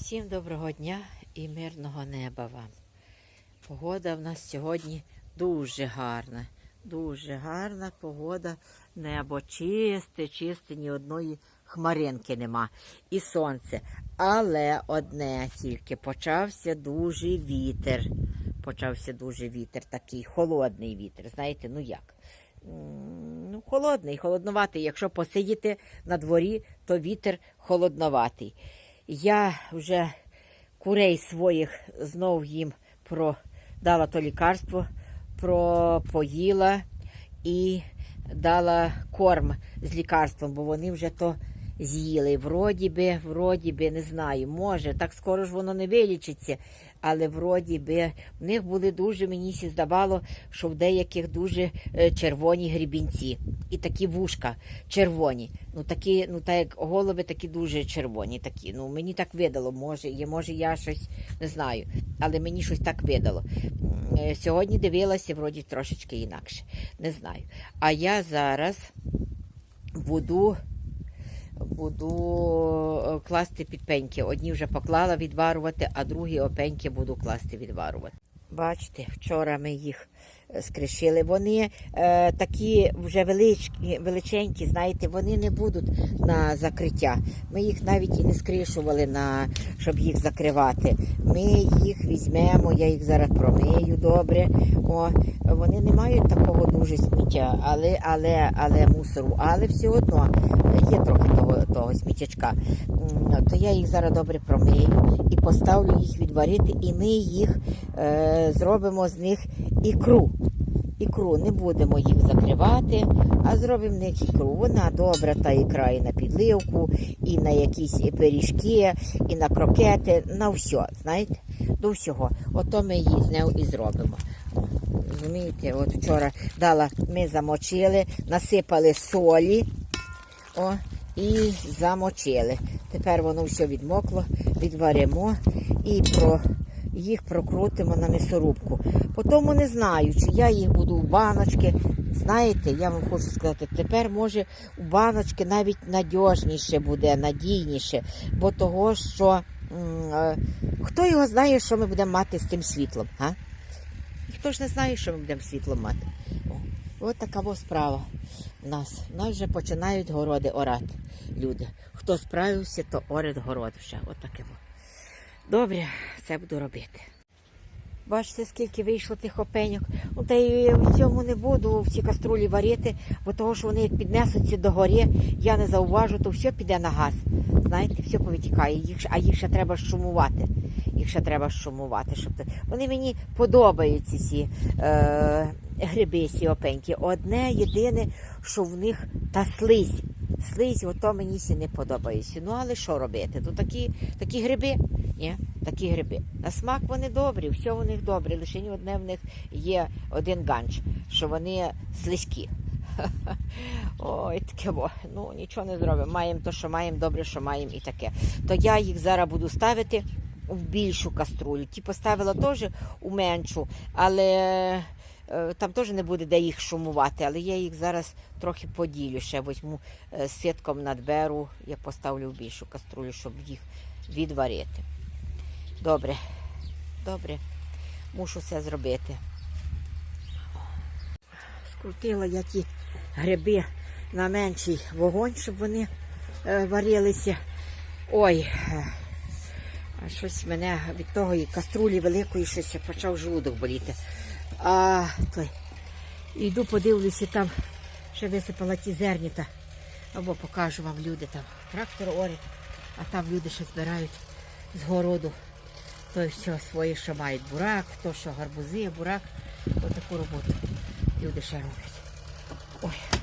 Всім доброго дня і мирного неба вам. Погода в нас сьогодні дуже гарна. Дуже гарна погода. Небо чисте, чисте, ні одної хмаринки нема. І сонце. Але одне тільки почався дуже вітер. Почався дуже вітер, такий холодний вітер. Знаєте, ну як? Ну, холодний, холодноватий. Якщо посидіти на дворі, то вітер холодноватий. Я вже курей своїх знов їм продала то лікарство, пропоїла і дала корм з лікарством, бо вони вже то з'їли. Вроді би, вроді би, не знаю, може, так скоро ж воно не вилічиться, але вроді би в них були дуже, мені здавало, що в деяких дуже е, червоні грібінці. І такі вушка червоні. Ну такі, ну так як голови такі дуже червоні. Такі. Ну мені так видало. Може, є, може, я щось не знаю, але мені щось так видало. Е, Сьогодні дивилася, вроді трошечки інакше. Не знаю. А я зараз буду. Буду е, класти під пеньки. Одні вже поклала відварувати, а другі опеньки буду класти відварувати. Бачите, вчора ми їх скришили. Вони е, такі вже величкі, величенькі, знаєте, вони не будуть на закриття. Ми їх навіть і не скришували, на, щоб їх закривати. Ми їх візьмемо, я їх зараз промию добре. О, вони не мають такого дуже сміття, але, але, але мусору, але все одно є трохи того, того сміттячка. То я їх зараз добре промию і поставлю їх відварити, і ми їх е, зробимо з них ікру. Ікру не будемо їх закривати, а зробимо в них ікру. Вона добра, та ікра і на підливку, і на якісь пиріжки, і на крокети, на все, знаєте, до всього. Ото ми її з нею і зробимо. Розумієте, от вчора дала, ми замочили, насипали солі о, і замочили. Тепер воно все відмокло, відваримо і про, їх прокрутимо на м'ясорубку. Потім не знаю, чи я їх буду в баночки. Знаєте, я вам хочу сказати, тепер може у баночки навіть надіжніше буде, надійніше, бо того, що е, хто його знає, що ми будемо мати з тим світлом, а? Ніхто ж не знає, що ми будемо світлом мати. О, от така во справа в нас. У нас вже починають городи орати люди. Хто справився, то орить город вже. От таке. во. Добре, це буду робити. Бачите, скільки вийшло тих опеньок. Ну, та й в цьому не буду в цій каструлі варити, бо того, що вони як піднесуться до гори, я не зауважу, то все піде на газ. Знаєте, все повитікає, а їх ще треба шумувати. Їх ще треба шумувати. Щоб... Вони мені подобаються ці е... гриби, ці опеньки. Одне єдине, що в них та слизь. Слизь, ото мені сі не подобається. Ну, але що робити? То такі, такі гриби. Ні, такі гриби. На смак вони добрі, все у них добре. Лише одне в них є один ганч, що вони слизькі. Ой, таке бо. Ну нічого не зробимо. Маємо то, що маємо, добре, що маємо і таке. То я їх зараз буду ставити в більшу каструлю. Ті поставила теж у меншу, але е, там теж не буде де їх шумувати. Але я їх зараз трохи поділю. Ще візьму е, ситком надберу, я поставлю в більшу каструлю, щоб їх відварити. Добре, добре, мушу це зробити. Скрутила я ті гриби на менший вогонь, щоб вони е, варилися. Ой, а щось мене від того і каструлі великої щось почав желудок боліти. А той. Йду подивлюся, там ще висипала ті зерніта. Або покажу вам люди там. Трактор орить, а там люди ще збирають з городу. То все своє, що мають бурак, то що гарбузи, бурак. Отаку роботу люди ще роблять. Ой,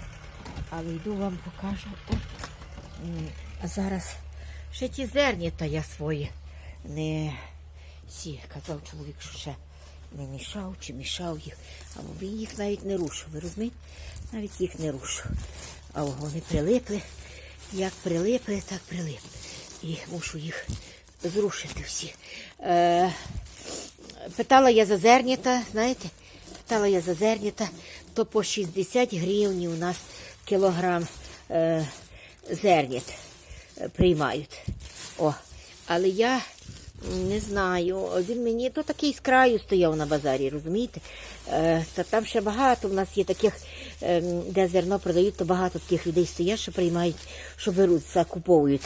але йду вам покажу. О, А зараз ще ті зерні та я свої не сі, казав чоловік, що ще не мішав чи мішав їх. А він їх навіть не рушив. Ви розумієте? Навіть їх не рушив. А вони прилипли. Як прилипли, так прилипли. І мушу їх зрушити всі. Е, питала я за зернята, знаєте? Питала я за зернята, то по 60 гривень у нас кілограм е, зернят е, приймають. О, але я Не знаю. Він мені то такий з краю стояв на базарі, розумієте? Е, та там ще багато в нас є таких, ем, де зерно продають, то багато таких людей стоять, що приймають, що беруть, закуповують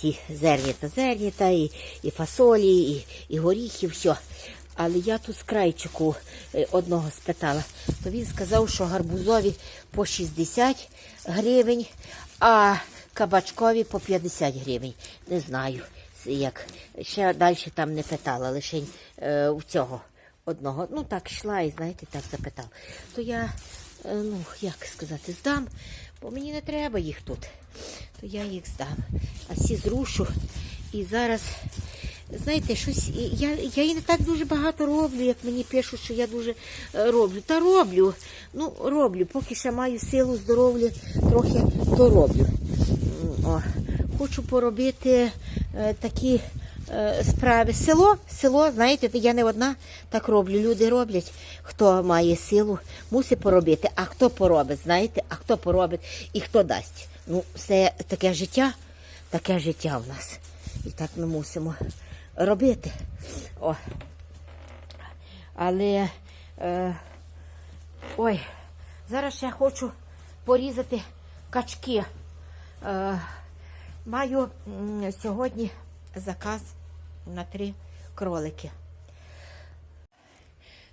ті зерні та зерні, та і, і фасолі, і, і горіхи, все. Але я тут з крайчику е, одного спитала, то він сказав, що гарбузові по 60 гривень, а кабачкові по 50 гривень. Не знаю, як. Ще далі там не питала, лише е, у цього одного. Ну так йшла і, знаєте, так запитав. То я, е, ну, як сказати, здам, бо мені не треба їх тут. То я їх здам. А всі зрушу. І зараз Знаєте, щось я, я і не так дуже багато роблю, як мені пишуть, що я дуже е, роблю. Та роблю. Ну, роблю. Поки ще маю силу, здоров'я, трохи то роблю. О, хочу поробити такі е, справи. Село, село, знаєте, я не одна так роблю. Люди роблять. Хто має силу, мусить поробити. А хто поробить, знаєте, а хто поробить і хто дасть. Ну, це таке життя, таке життя в нас. І так ми мусимо робити. О. Але е, ой, зараз ще хочу порізати качки. Е, маю сьогодні заказ на три кролики.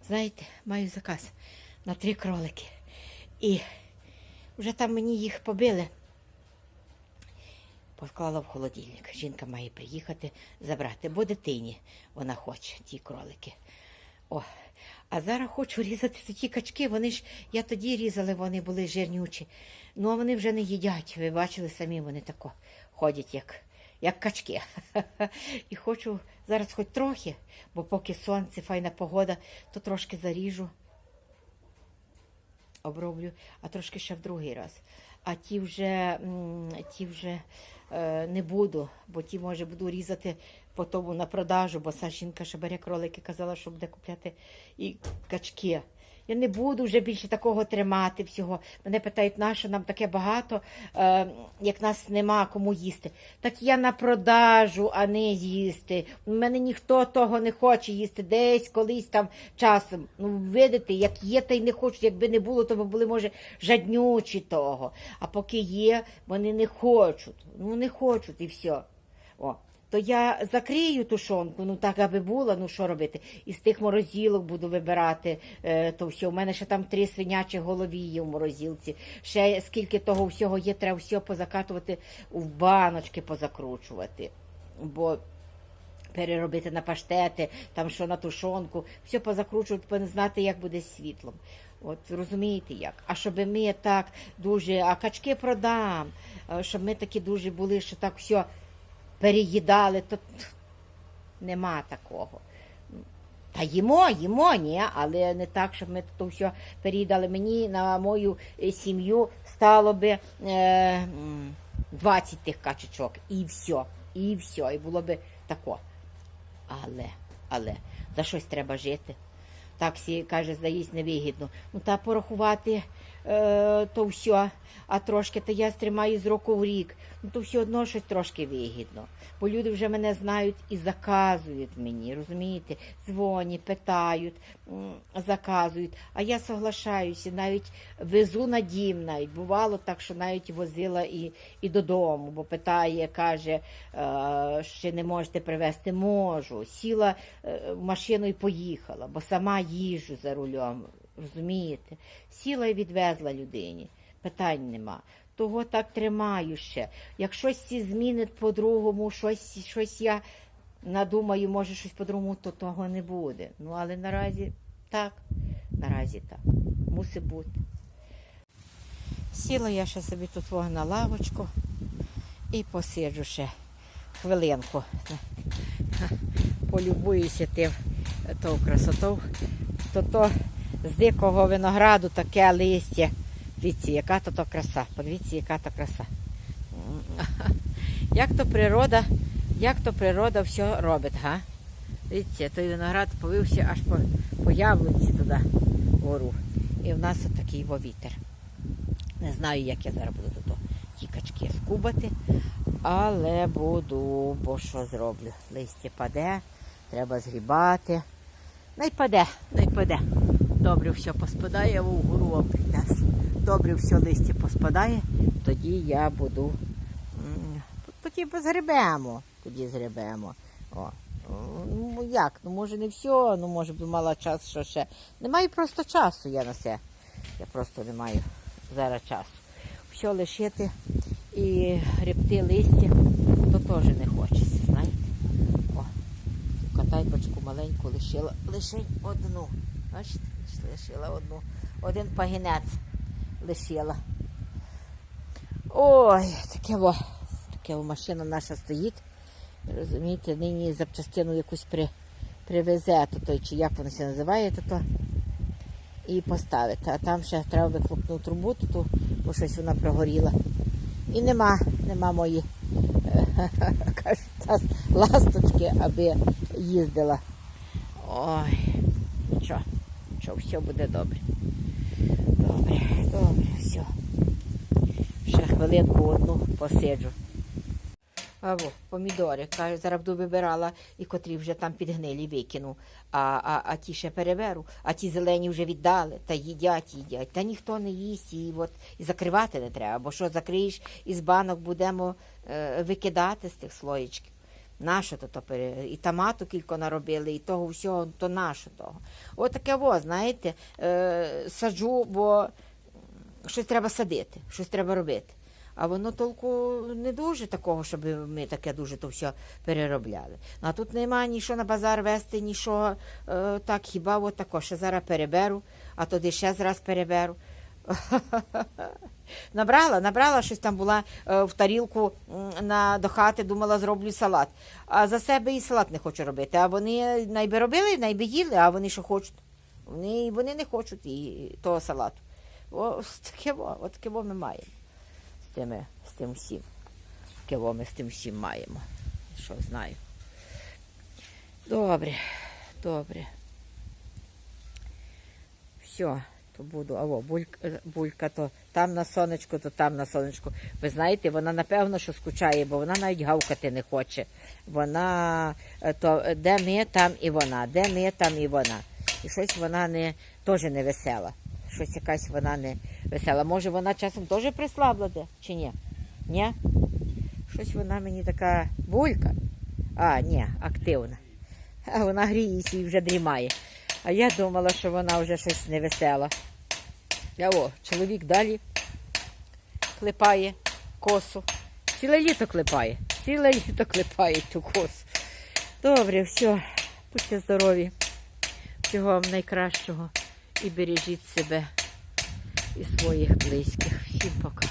Знаєте, маю заказ на три кролики. І вже там мені їх побили поклала в холодильник. Жінка має приїхати забрати, бо дитині вона хоче ті кролики. О, а зараз хочу різати ті качки. Вони ж я тоді різала, вони були жирнючі. Ну а вони вже не їдять. Ви бачили самі, вони тако ходять, як, як качки. І хочу зараз хоч трохи, бо поки сонце, файна погода, то трошки заріжу оброблю, а трошки ще в другий раз. А ті вже, ті вже е, не буду, бо ті, може, буду різати по тому на продажу, бо ця жінка ще бере кролики, казала, що буде купляти і качки. Я не буду вже більше такого тримати всього. Мене питають, на що нам таке багато, е, як нас нема кому їсти. Так я на продажу, а не їсти. У мене ніхто того не хоче їсти. Десь колись там часом. Ну, видите, як є, та й не хочуть. Якби не було, то були, може, жаднючі того. А поки є, вони не хочуть. Ну, не хочуть і все. То я закрию тушонку, ну так аби була, ну що робити? Із тих морозілок буду вибирати е, то все. У мене ще там три свинячі голові є в морозілці. Ще скільки того всього є, треба все позакатувати в баночки, позакручувати. Бо переробити на паштети, там що на тушонку, все позакручувати, бо не знати, як буде світлом. От розумієте як? А щоб ми так дуже, а качки продам, е, щоб ми такі дуже були, що так все переїдали, то нема такого. Та їмо, їмо, ні, але не так, щоб ми то все переїдали. Мені на мою е, сім'ю стало би е, 20 тих качечок. І все, і все, і було би тако. Але, але, за щось треба жити. Так всі каже, здається, невигідно. Ну та порахувати то все, а трошки, то я стримаю з року в рік. Ну то все одно щось трошки вигідно. Бо люди вже мене знають і заказують мені, розумієте? Дзвонять, питають, заказують. А я соглашаюся, навіть везу на дім, навіть бувало так, що навіть возила і, і додому, бо питає, каже, е, ще не можете привезти, можу. Сіла е, в машину і поїхала, бо сама їжджу за рулем. Розумієте? Сіла і відвезла людині. Питань нема. Того так тримаю ще. Як щось ці змінить по-другому, щось, щось я надумаю, може щось по-другому, то того не буде. Ну, але наразі так, наразі так. Мусить бути. Сіла я ще собі тут на лавочку і посиджу ще хвилинку. Полюбуюся тим тою красотою. То то з дикого винограду таке листя. Дивіться, яка то, то краса. Подивіться, яка то краса. Як то природа, як то природа все робить, га? Дивіться, той виноград повився аж по, по яблунці туди вгору. І в нас от такий вітер. Не знаю, як я зараз буду тут ті качки скубати, але буду, бо що зроблю. Листя паде, треба згрібати. Не паде, не паде. Добре все поспадає, вгору вам. Добре все листя поспадає, тоді я буду. Тоді згребемо. Тоді згребемо. О. Ну як? Ну може не все, ну може б мала час, що ще. Немає просто часу я на це. Я просто не маю зараз часу. Все лишити і гребти листя, то теж не хочеться, знаєте. О, цю катайпочку маленьку лишила. Лише одну. Бачите, лишила одну. Один пагінець лишила. Ой, таке во. Таке во машина наша стоїть. Розумієте, нині запчастину якусь при, привезе, то той, чи як воно се називає, то, то і поставити. А там ще треба вихлопну трубу, то, то, бо щось вона прогоріла. І нема, нема мої кажуть, ласточки, аби їздила. Ой, нічого, все буде добре. Добре, добре, все. Ще хвилинку одну посиджу. Або помідори. Кажу, зараз буду вибирала і котрі вже там підгнилі викину. А, а, а ті ще переберу, а ті зелені вже віддали, та їдять, їдять. Та ніхто не їсть і от і закривати не треба. Бо що закриєш із банок будемо е, викидати з тих слоєчків. Нащо то, і томату кілько наробили, і того всього, то нащо того. От таке во, знаєте, е, саджу, бо щось треба садити, щось треба робити. А воно толку не дуже такого, щоб ми таке дуже то все переробляли. Ну, а тут немає ні що на базар вести, ні що е, так, хіба от тако, ще зараз переберу, а тоді ще зараз переберу. Набрала, набрала щось там була е, в тарілку на, до хати, думала, зроблю салат. А за себе і салат не хочу робити. А вони найби робили, найби їли, а вони що хочуть. Вони, вони не хочуть і того салату. О, таке, от таке ми маємо з, тими, з тим всім. Таке ми з тим всім маємо. Що знаю. Добре, добре. Все, то буду. Аво, булька, е, булька, то там на сонечку, то там на сонечку. Ви знаєте, вона напевно, що скучає, бо вона навіть гавкати не хоче. Вона е, то е, де ми, там і вона, де ми, там і вона. І щось вона не теж не весела. Щось якась вона не весела. Може, вона часом теж прислабла де, чи ні? Ні? Щось вона мені така булька. А, ні, активна. А вона гріється і вже дрімає. А я думала, що вона вже щось невесела. Я о, чоловік далі клепає косу. Ціле літо клепає. Ціле літо клепає ту косу. Добре, все. Будьте здорові. Всього вам найкращого. І бережіть себе і своїх близьких. Всім пока.